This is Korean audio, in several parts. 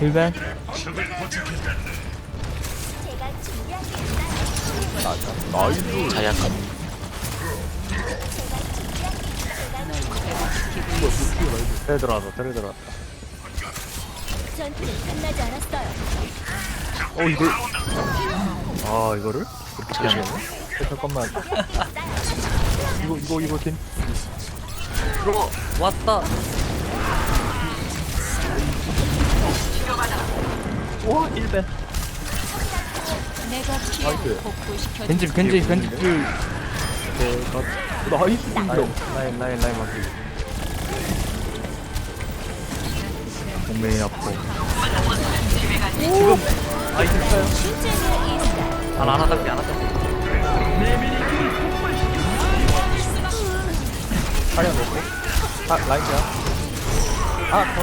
힐벤. 나이스 컷. 텔 들어왔어 텔 들어왔다 전투는 끝나지 않았어요. 어 이걸 아 이거를? 잠시만. 네, 잠깐만 이거 이거 이거 팀 들어 왔다 와 1벤 내가 나이스. 겐지 겐지 겐지 그 나이스. 라인 라인 라인 라인 맞기 동맹이 아프고 지금. 아이디 있어요? 안 안아달게 안아달게 차량 놓고. 아 라인이야. 아더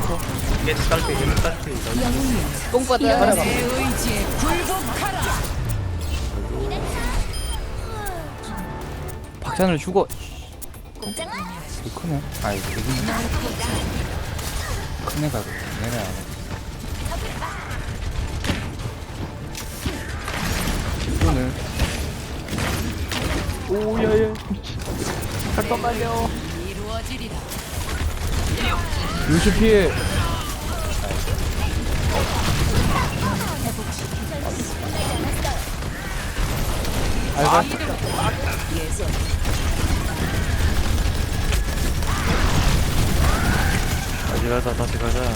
더 이게 딸피 이게 딸피 똥바다. 박찬을 죽어. 이거 크네 아이 되긴 큰 애가 내려 이거는 오야야. 잠깐만요 루 시 피해. 알바. 다시 가자 다시 가자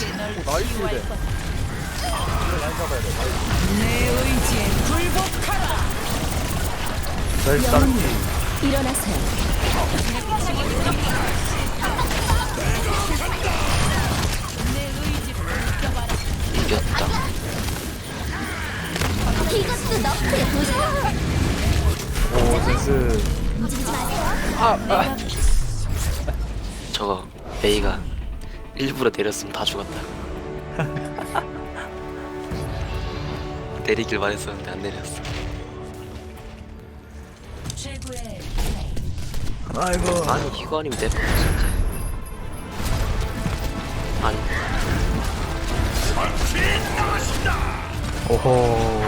센스 움직이지 마세요. 저거 메이가 일부러 내렸으면 다 죽었다. 내리길 말했었는데 안 내렸어. 아이고 아니 이거 아니면 내가 진짜. 아니 오호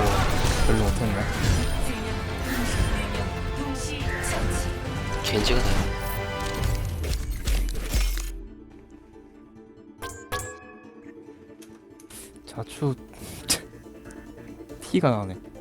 별로 못했네 겐지가 나. 자추. 티가 나네